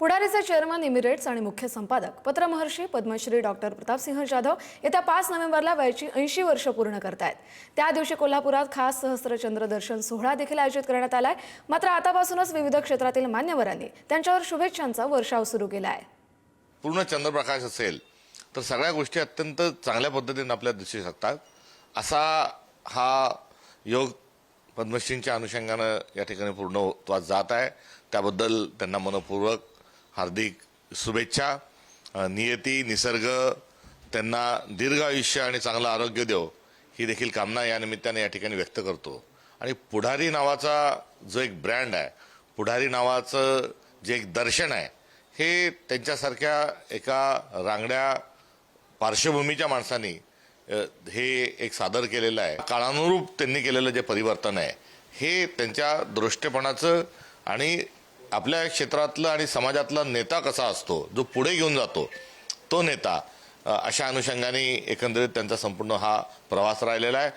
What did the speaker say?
पुढारीचे chairman emirates आणि मुख्य संपादक पत्रमहर्षी पद्मश्री डॉक्टर प्रतापसिंह जाधव येत्या पाच नोव्हेंबरला वयाची ऐंशी वर्ष पूर्ण करतायत. त्या दिवशी कोल्हापुरात खास सहस्त्रचंद्र दर्शन सोहळा देखील आयोजित करण्यात आलाय. मात्र आतापासूनच विविध क्षेत्रातील मान्यवरांनी त्यांच्यावर शुभेच्छांचा वर्षाव सुरू केला आहे पूर्ण चंद्रप्रकाश असेल तर सगळ्या गोष्टी अत्यंत चांगल्या पद्धतीने आपल्याला दिसू शकतात. असा हा योग पद्मश्रींच्या अनुषंगानं या ठिकाणी पूर्णत्वास जात आहे. त्याबद्दल त्यांना मनपूर्वक हार्दिक शुभेच्छा नियती निसर्ग त्यांना दीर्घ आयुष्य आणि चांगलं आरोग्य देव ही देखील कामना या निमित्ताने या ठिकाणी व्यक्त करतो. आणि पुढारी नावाचा जो एक ब्रँड आहे पुढारी नावाचं जे एक दर्शन आहे हे त्यांच्यासारख्या एका रांगड्या पार्श्वभूमीच्या माणसांनी हे एक सादर केलेलं आहे. काळानुरूप त्यांनी केलेलं जे परिवर्तन आहे हे त्यांच्या दृष्टपणाचं आणि आपल्या क्षेत्रातलं आणि समाजातला नेता कसा असतो जो पुढे घेऊन जातो तो नेता अशा अनुषंगाने एकंदरीत त्यांचा संपूर्ण हा प्रवास राहिलेला आहे.